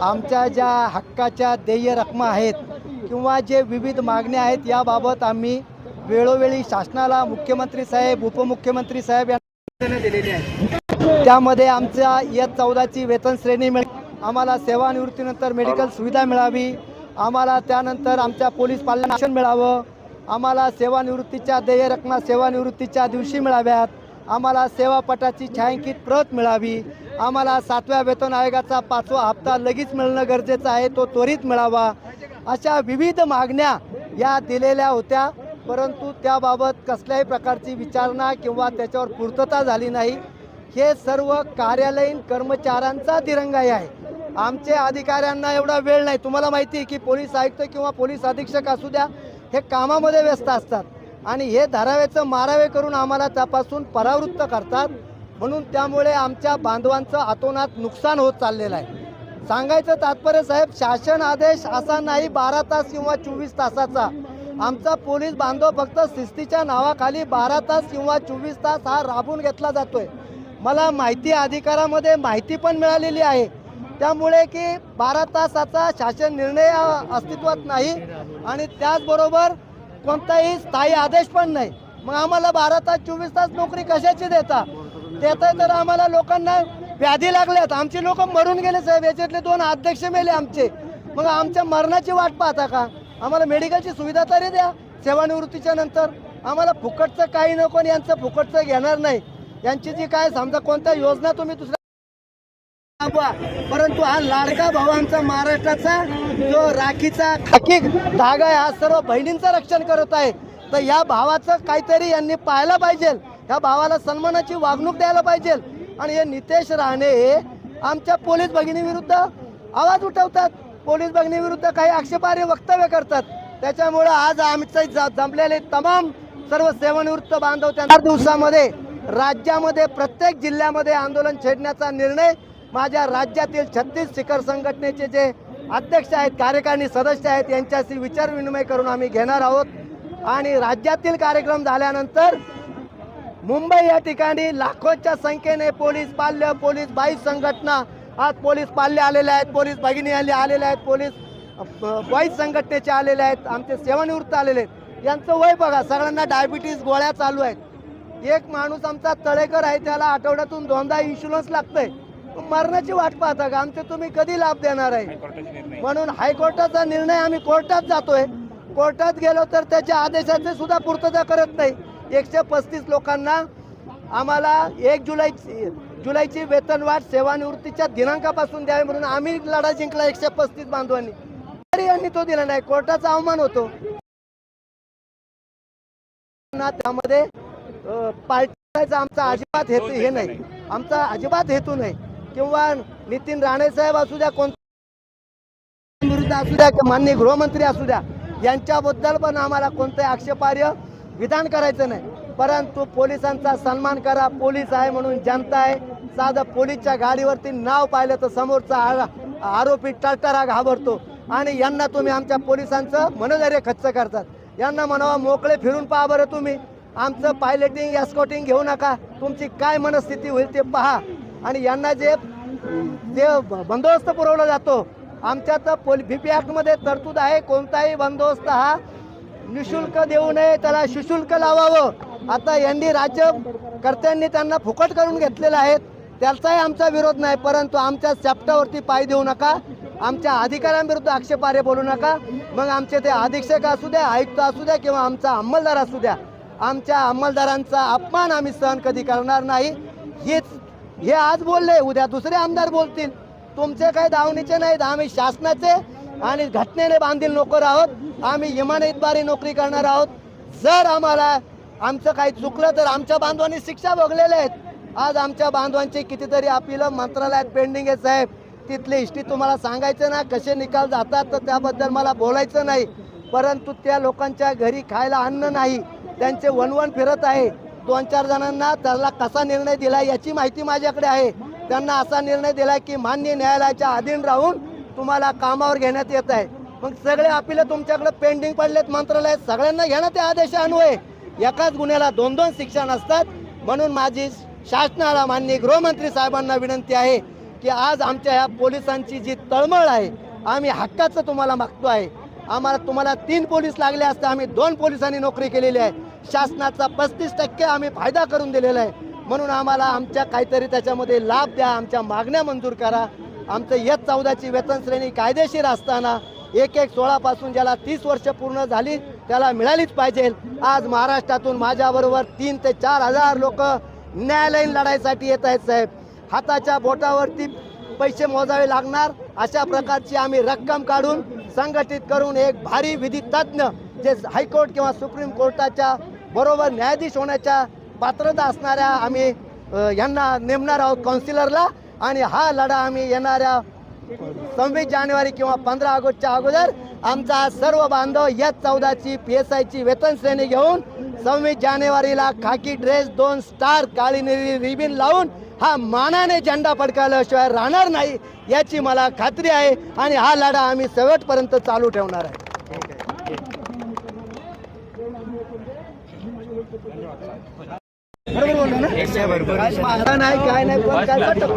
आमच्या ज्या हक्काच्या देय रकमा आहेत किंवा जे विविध मागण्या आहेत याबाबत आम्ही वेळोवेळी शासनाला मुख्यमंत्री साहेब उपमुख्यमंत्री साहेब यांना दिलेली आहे. त्यामध्ये आमच्या येत चौदाची वेतन श्रेणी मिळ आम्हाला सेवानिवृत्तीनंतर मेडिकल सुविधा मिळावी. आम्हाला त्यानंतर आमच्या पोलीस पालन मिळावं. आम्हाला सेवानिवृत्तीच्या देय रकमा सेवानिवृत्तीच्या दिवशी मिळाव्यात. आम्हाला सेवापटाची छायांकित प्रत मिळावी. आम्हाला सातव्या वेतन आयोगाचा पाचवा हप्ता लगेच मिळणं गरजेचं आहे तो त्वरित मिळावा. अशा विविध मागण्या या दिलेल्या होत्या परंतु त्याबाबत कसल्याही प्रकारची विचारणा किंवा त्याच्यावर पूर्तता झाली नाही. हे सर्व कार्यालयीन कर्मचाऱ्यांचा दिरंगाई आहे. आमचे अधिकाऱ्यांना एवढा वेळ नाही. तुम्हाला माहिती आहे की पोलीस आयुक्त किंवा पोलीस अधीक्षक असू द्या हे कामामध्ये व्यस्त असतात. आणि हे धारावेचं मारावे करून आम्हाला त्यापासून परावृत्त करतात. म्हणून त्यामुळे आमच्या बांधवांचं आतोनात नुकसान होत चाललेलं आहे. सांगायचं तात्पर्य साहेब शासन आदेश असा नाही बारा तास किंवा चोवीस तासाचा. आमचा पोलीस बांधव फक्त शिस्तीच्या नावाखाली बारा तास किंवा चोवीस तास हा राबून घेतला जातोय. मला माहिती अधिकारामध्ये माहिती पण मिळालेली आहे. त्यामुळे की बारा तासाचा शासन निर्णय अस्तित्वात नाही. आणि त्याचबरोबर कोणताही स्थायी आदेश पण नाही. मग आम्हाला बारा तास चोवीस तास नोकरी कशाची देता? देताय तर आम्हाला लोकांना व्याधी लागल्यात. आमची लोक मरून गेले साहेब. याच्यातले दोन अध्यक्ष मेले आमचे. मग आमच्या मरणाची वाट पाहता का? आम्हाला मेडिकलची सुविधा तरी द्या सेवानिवृत्तीच्या नंतर. आम्हाला फुकटचं काही नको आणि यांचं फुकटचं घेणार नाही. यांची जी काय समजा कोणत्या योजना तुम्ही दुसऱ्या राबवा. परंतु हा लाडका भावांचा महाराष्ट्राचा जो राखीचा खाकी धागा आहे हा सर्व बहिणींचं रक्षण करत आहे. तर या भावाचं काहीतरी यांनी पाहायला पाहिजे. या भावाला सन्मानाची वागणूक द्यायला पाहिजे. आणि हे नितेश राणे हे आमच्या पोलीस भगिनीविरुद्ध आवाज उठवतात. पोलीस भगिनीविरुद्ध काही आक्षेपार्ह वक्तव्य करतात. त्याच्यामुळं आज आमच्या जमलेले तमाम सर्व सेवानिवृत्त बांधव त्या दिवसामध्ये राज्यामध्ये प्रत्येक जिल्ह्यामध्ये आंदोलन छेडण्याचा निर्णय माझ्या राज्यातील छत्तीस शिखर संघटनेचे जे अध्यक्ष आहेत कार्यकारिणी सदस्य आहेत यांच्याशी विचार विनिमय करून आम्ही घेणार आहोत. आणि राज्यातील कार्यक्रम झाल्यानंतर मुंबई या ठिकाणी लाखोच्या संख्येने पोलीस पाल्य पोलीस बाईस संघटना आज पोलीस पाल्य आलेल्या आहेत पोलीस भगिनी आले आलेले आहेत पोलीस बाईस संघटनेचे आलेले आहेत आमचे सेवानिवृत्त आलेले आहेत. यांचं वय बघा सगळ्यांना डायबिटीज गोळ्या चालू आहेत. एक माणूस आमचा तळेकर आहे त्याला आठवड्यातून दोनदा इन्शुरन्स लागतंय. मरणाची वाट पाहता का? आमचे तुम्ही कधी लाभ देणार आहे? म्हणून हायकोर्टाचा निर्णय आम्ही कोर्टात जातोय. कोर्टात गेलो तर त्याच्या आदेशाचे सुद्धा पूर्तता करत नाही. एकशे पस्तीस लोकांना आम्हाला एक जुलै जुलैची वेतनवाढ सेवानिवृत्तीच्या दिनांकापासून द्यावी म्हणून आम्ही लढा जिंकला एकशे पस्तीस बांधवांनी. तरी यांनी तो दिला नाही. कोर्टाचा अवमान होतो. ना त्यामध्ये अ, पार्टीचा आमचा अजिबात हेतू हे नाही. आमचा अजिबात हेतू नाही. किंवा नितीन राणे साहेब असू द्या कोण विरुद्ध असू द्या किंवा माननीय गृहमंत्री असू द्या यांच्याबद्दल पण आम्हाला कोणतंही आक्षेपार्ह विधान करायचं नाही. परंतु पोलिसांचा सन्मान करा पोलीस आहे म्हणून जनता आहे. साधं पोलीसच्या गाडीवरती नाव पाहिलं तर समोरचा आरोपी टळटरा घाबरतो. आणि यांना तुम्ही आमच्या पोलिसांचं मनोधैर्य खच्च करतात. यांना म्हणावा मोकळे फिरून पहा बरं तुम्ही. आमचं पायलटिंग एस्कॉटिंग घेऊ नका. तुमची काय मनस्थिती होईल ते पहा. आणि यांना जे जे बंदोबस्त पुरवला जातो आमच्या तर पोल बी पी ॲक्टमध्ये तरतूद आहे. कोणताही बंदोबस्त हा निशुल्क देऊ नये. त्याला सुशुल्क लावावं. आता यांनी राज्यकर्त्यांनी त्यांना फुकट करून घेतलेलं आहेत त्याचाही आमचा विरोध नाही परंतु आमच्या चॅप्टावरती पाय देऊ नका. आमच्या अधिकाऱ्यांविरुद्ध आक्षेपार्ह बोलू नका. मग आमचे ते अधीक्षक असू द्या आयुक्त असू द्या किंवा आमचा अंमलदार असू द्या. आमच्या अंमलदारांचा अपमान आम्ही सहन कधी करणार नाही. हेच हे आज बोलले उद्या दुसरे आमदार बोलतील. तुमचे काही दावणीचे नाहीत आम्ही शासनाचे आणि घटनेने बांधील नोकर आहोत. आम्ही इमानतबारी नोकरी करणार आहोत. जर आम्हाला आमचं काही चुकलं तर आमच्या बांधवांनी शिक्षा भोगलेल्या आहेत आज आमच्या बांधवांची कितीतरी अपिलं मंत्रालयात पेंडिंग आहे साहेब. तिथली हिस्ट्री तुम्हाला सांगायचं ना कसे निकाल जातात तर त्याबद्दल मला बोलायचं नाही. परंतु त्या लोकांच्या घरी खायला अन्न नाही. त्यांचे वणवण फिरत आहे. दोन चार जणांना त्याला कसा निर्णय दिला याची माहिती माझ्याकडे आहे. त्यांना असा निर्णय दिला की मान्य न्यायालयाच्या अधीन राहून तुम्हाला कामावर घेण्यात येत आहे. मग सगळे अपिलं तुमच्याकडे पेंडिंग पडलेत मंत्रालयात सगळ्यांना घेण्यात ते आदेश अन्वये. एकाच गुन्ह्याला दोन दोन शिक्षा नसतात. म्हणून माझी शासनाला माननीय गृहमंत्री साहेबांना विनंती आहे की आज आमच्या ह्या पोलिसांची जी तळमळ आहे आम्ही हक्काचं तुम्हाला मागतो आहे आम्हाला तुम्हाला तीन पोलीस लागले असते आम्ही दोन पोलिसांनी नोकरी केलेली आहे. शासनाचा पस्तीस टक्के आम्ही फायदा करून दिलेला आहे. म्हणून आम्हाला आमच्या काहीतरी त्याच्यामध्ये लाभ द्या आमच्या मागण्या मंजूर करा. आमचं येत चौदाची वेतन श्रेणी कायदेशीर असताना एक एक सोळापासून ज्याला तीस वर्ष पूर्ण झाली त्याला मिळालीच पाहिजे. आज महाराष्ट्रातून माझ्याबरोबर तीन ते चार हजार लोक न्यायालयीन लढाईसाठी येत आहेत साहेब. हाताच्या बोटावरती पैसे मोजावे लागणार अशा प्रकारची आम्ही रक्कम काढून संघटित करून एक भारी विधी तज्ज्ञ जे हायकोर्ट किंवा सुप्रीम कोर्टाच्या बरोबर न्यायाधीश होण्याच्या पात्रता असणाऱ्या आम्ही यांना नेमणार आहोत काउन्सिलरला आणि हा लढा आम्ही येणाऱ्या सव्वीस जानेवारी किंवा पंधरा ऑगस्टच्या अगोदर आमचा सर्व बांधव या चौदाची पी एस आयची वेतन श्रेणी घेऊन सव्वीस जानेवारीला खाकी ड्रेस दोन स्टार काळी निळी रिबिन लावून हा मानाने झेंडा फडकावल्याशिवाय राहणार नाही याची मला खात्री आहे. आणि हा लढा आम्ही शेवटपर्यंत चालू ठेवणार आहे. बरोबर बोललो ना? काय नाही पण काय?